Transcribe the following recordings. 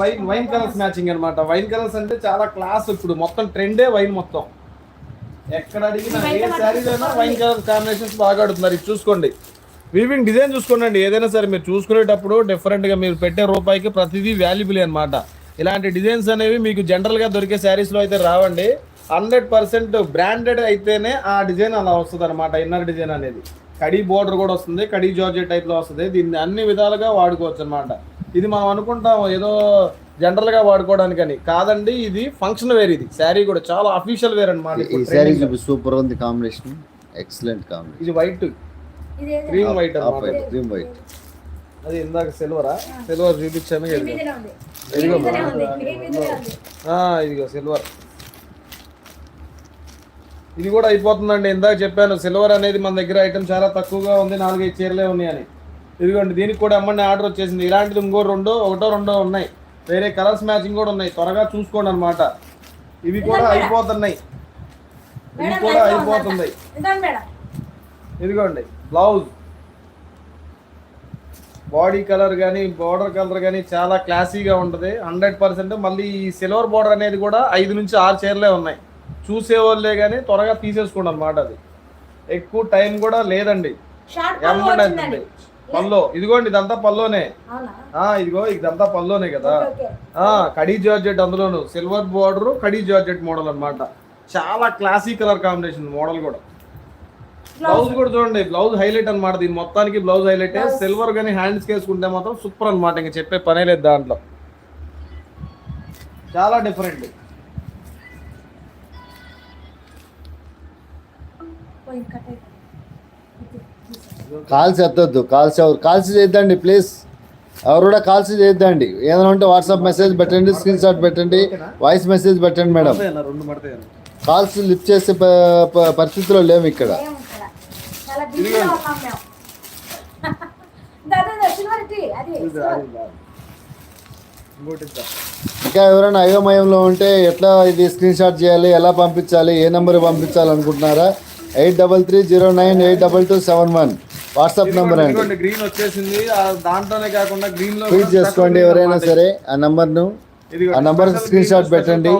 Wine wine wine colours matching అన్నమాట. Wine colours అంటే చాలా క్లాస్ ఇప్పుడు. మొత్తం ట్రెండే వైన్ మొత్తం. ఎక్కడ అడిగినా ఏ శారీలోనా వైన్ కలర్ కాంబినేషన్స్ బాగా ఆడుతున్నారు ఇది చూసుకోండి. వీవింగ్ డిజైన్ చూసుకోండి ఏదైనా సరే మీరు చూసుకునేటప్పుడు డిఫరెంట్గా మీరు పెట్టే రూపాయికి ప్రతిదీ వాల్యుబుల్ అన్నమాట. ఇలాంటి డిజైన్స్ అనేవి మీకు జనరల్గా దొరికే శారీస్లో అయితే రావండి. హండ్రెడ్ పర్సెంట్ బ్రాండెడ్ అయితేనే ఆ డిజైన్ అలా వస్తుంది అనమాట ఇన్నర్ డిజైన్ అనేది. కడీ బోర్డర్ కూడా వస్తుంది. కడీ జార్జెట్ టైప్లో వస్తుంది. దీన్ని అన్ని విధాలుగా వాడుకోవచ్చు అనమాట ఇది మనం అనుకుంటాం ఏదో జనరల్గా వాడుకోవడానికని. కాదండి ఇది ఫంక్షన్ వేర్ ఇది. శారీ కూడా చాలా అఫీషియల్ వేర్ అనమాట ఈ శారీ చూపి సూపర్ ఉంది కాంబినేషన్ ఎక్సలెంట్ కాంబినేషన్ ఇది white cream white white cream white అది ఇందాక సిల్వరా సిల్వర్ చూపించాను మీ ఇదిగో. మీదనే ఉంది. మీ ఇదిగో మీదనే ఉంది. మీ మీదనే ఉంది. ఆ, ఇదిగో సిల్వర్ ఇది కూడా అయిపోతుందండి. ఇందాక చెప్పాను సిల్వర్ అనేది మన దగ్గర ఐటమ్ చాలా తక్కువగా ఉంది. నాలుగైదు చీరలే ఉన్నాయని. ఇదిగోండి దీనికి కూడా అమ్మని ఆర్డర్ వచ్చేసింది. ఇలాంటిది ఇంకో రెండో ఒకటో రెండో ఉన్నాయి. వేరే కలర్స్ మ్యాచింగ్ కూడా ఉన్నాయి. త్వరగా చూసుకోండి అనమాట ఇవి కూడా అయిపోతున్నాయి. ఇవి కూడా అయిపోతున్నాయి. ఇదిగోండి బ్లౌజ్. బాడీ కలర్ కానీ బార్డర్ కలర్ కానీ చాలా క్లాసీగా ఉంటుంది. హండ్రెడ్ పర్సెంట్ మళ్ళీ ఈ సిల్వర్ బార్డర్ అనేది కూడా ఐదు నుంచి ఆరు చీరలే ఉన్నాయి. చూసే వాళ్ళే కానీ త్వరగా తీసేసుకోండి అనమాట అది. ఎక్కువ టైం కూడా లేదండి. ఎమ్మండి పల్లో. ఇదిగోండి ఇదంతా పల్లోనే. ఇదిగో ఇదంతా పల్లోనే కదా. కడీ జార్జెట్ అందులోను. సిల్వర్ బార్డర్ కడీ జార్జెట్ మోడల్ అన్నమాట. చాలా క్లాసీ కలర్ కాంబినేషన్ మోడల్ కూడా. బ్లౌజ్. కూడా చూడండి బ్లౌజ్ హైలైట్ అన్నమాట. దీని మొత్తానికి బ్లౌజ్ హైలైట్. సిల్వర్ గానీ హ్యాండ్స్ వేసుకుంటే మాత్రం సూపర్ అన్నమాట. ఇంకా చెప్పే పనే లేదు దాంట్లో. చాలా డిఫరెంట్ అయిపోయింది కాల్స్ ఎత్తద్దు. కాల్స్ ఎవరు కాల్స్ చేద్దండి ప్లీజ్. ఎవరు కూడా కాల్స్ చేద్దండి. ఏదైనా ఉంటే వాట్సాప్ మెసేజ్ పెట్టండి స్క్రీన్ షాట్ పెట్టండి వాయిస్ మెసేజ్ పెట్టండి మేడం. కాల్స్ లిఫ్ట్ చేసే ప- ప- పరిస్థితిలో లేము ఇక్కడ. ఇంకా ఎవరైనా అయోమయంలో ఉంటే ఎట్లా ఇది స్క్రీన్ షాట్ చేయాలి ఎలా పంపించాలి ఏ నెంబర్ పంపించాలి అనుకుంటున్నారా eight double three zero nine eight double two seven one. WhatsApp number అండి. గ్రీన్ వచ్చేసింది. దాంట్లోనే కాకుండా గ్రీన్లో ఫీడ్ చేసుకోండి ఎవరైనా సరే ఆ నంబర్ను. ఆ నంబర్ స్క్రీన్ షాట్ పెట్టండి.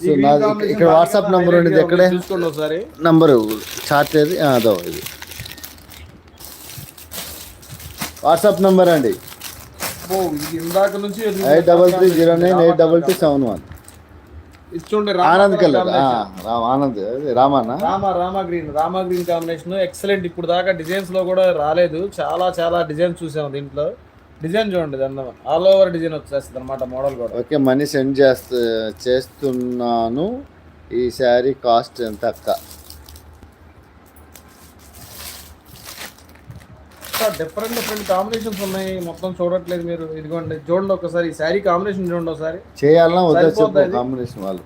సో నాది ఇక్కడ వాట్సాప్ నంబర్ ఉండేది ఎక్కడే? చూసుకోండి ఒకసారి. నంబరు చార్ట్ ఏది? అదో ఇది. వాట్సాప్ నంబర్ అండి. ఇందాక నుంచి eight double three zero nine eight double two seven one. Rama Anand colour. Ram Anand. అది Ramanna Rama Rama green Rama green combination. Excellent ఇప్పుడు దాకా డిజైన్స్లో కూడా రాలేదు. చాలా చాలా డిజైన్స్ చూసాము దీంట్లో. డిజైన్ చూడండి అందం ఆల్ ఓవర్ డిజైన్ వచ్చేస్తుంది అనమాట మోడల్ కూడా. ఓకే మనీ సెండ్ చేస్తా చేస్తున్నాను. ఈ శారీ కాస్ట్ ఎంత అక్క? డిఫరెంట్ డిఫరెంట్ కాంబినేషన్స్ ఉన్నాయి. మొత్తం చూడట్లేదు మీరు. ఇదిగోండి చూడండి ఒకసారి. ఈ శారీ కాంబినేషన్ చూడండి ఒకసారి. చేయాలన్నా వద్దా? కాంబినేషన్ వాళ్ళు.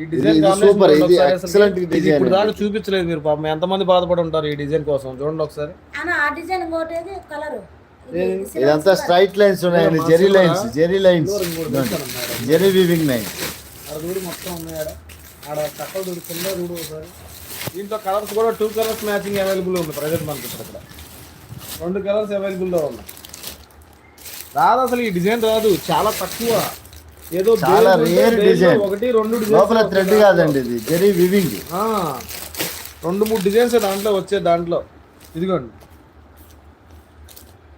ఈ డిజైన్ ఇది design ఇప్పుడు దాకా. చూపించలేదు మీరు పాపం. ఎంతమంది బాధపడి ఉంటారు ఈ డిజైన్ కోసం? చూడండి ఒకసారి. ఆ డిజైన్ ఇంకోటి కలర్ ఇదంతా స్ట్రైట్ లైన్స్ ఉన్నాయండి zari lines zari lines zari weaving lines చూడు మొత్తం ఉన్నాయి ఆడ. ఆడ కట్టలు చూడు కింద చూడు ఒకసారి. దీంట్లో కలర్స్ కూడా టూ కలర్స్ మ్యాచింగ్ అవైలబుల్ ఉంది. ప్రజెంట్ మనకి ఇప్పుడు ఇక్కడ. రెండు కలర్స్ అవైలబుల్లో ఉన్నాయి రాదు అసలు ఈ డిజైన్ రాదు చాలా తక్కువ. ఏదో చాలా బేస్లో design. ఒకటి రెండు లోపల. థ్రెడ్ కాదండి ఇది జెరీ వీవింగ్ రెండు మూడు డిజైన్స్ దాంట్లో వచ్చే దాంట్లో. ఇదిగోండి.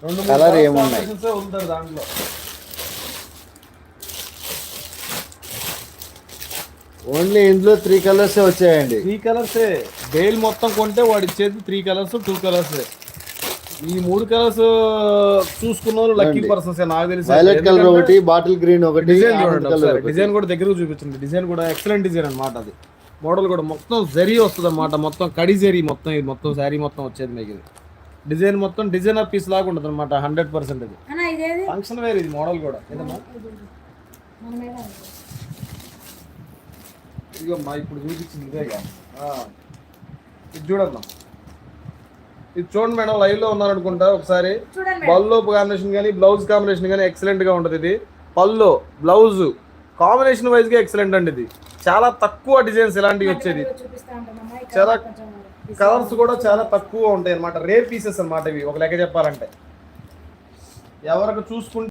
రెండు colour ఏమున్నాయి? ఉంటాయి దాంట్లో. ఓన్లీ ఇందులో త్రీ కలర్స్ వచ్చాయండి. త్రీ కలర్సే బేల్ మొత్తం కొంటే వాడు ఇచ్చేది త్రీ కలర్స్ టూ కలర్స్ ఈ మూడు కలర్స్ చూసుకున్న వాళ్ళు లక్కీ పర్సన్స్ నాకు తెలిసి. వైలెట్ కలర్ ఒకటి బాటిల్ గ్రీన్ ఒకటి డిజైన్ చూడండి డిజైన్ కూడా దగ్గరకు చూపించండి. డిజైన్ కూడా ఎక్సలెంట్ డిజైన్ అన్నమాట అది. మోడల్ కూడా మొత్తం జరీ వస్తుంది అన్నమాట మొత్తం కడి జరీ మొత్తం ఇది. మొత్తం శారీ మొత్తం వచ్చేది మీకు ఇది. డిజైన్ మొత్తం డిజైనర్ పీస్ లాగా ఉంటుంది అనమాట హండ్రెడ్ పర్సెంట్ ఇది అన్న ఇదేది? ఫంక్షన్ వేర్ ఇది మోడల్ కూడా. ఇదిగో మా ఇప్పుడు చూపించింది ఇదేగా. ఆ. ఇది చూడమ్మా. ఇది చూడండి మేడం లైవ్లో ఉన్నారు అనుకుంటా ఒకసారి పల్లో కాంబినేషన్ కానీ బ్లౌజ్ కాంబినేషన్ కానీ ఎక్సలెంట్గా ఉంటుంది ఇది. పల్లో బ్లౌజ్ కాంబినేషన్ వైజ్గా ఎక్సలెంట్ అండి ఇది. చాలా తక్కువ డిజైన్స్ ఇలాంటివి వచ్చేది. చాలా కలర్స్ కూడా చాలా తక్కువ ఉంటాయి అన్నమాట. రేర్ పీసెస్ అన్నమాట ఇవి ఒక లెక్క చెప్పాలంటే. ఎవరికి చూసుకుంటే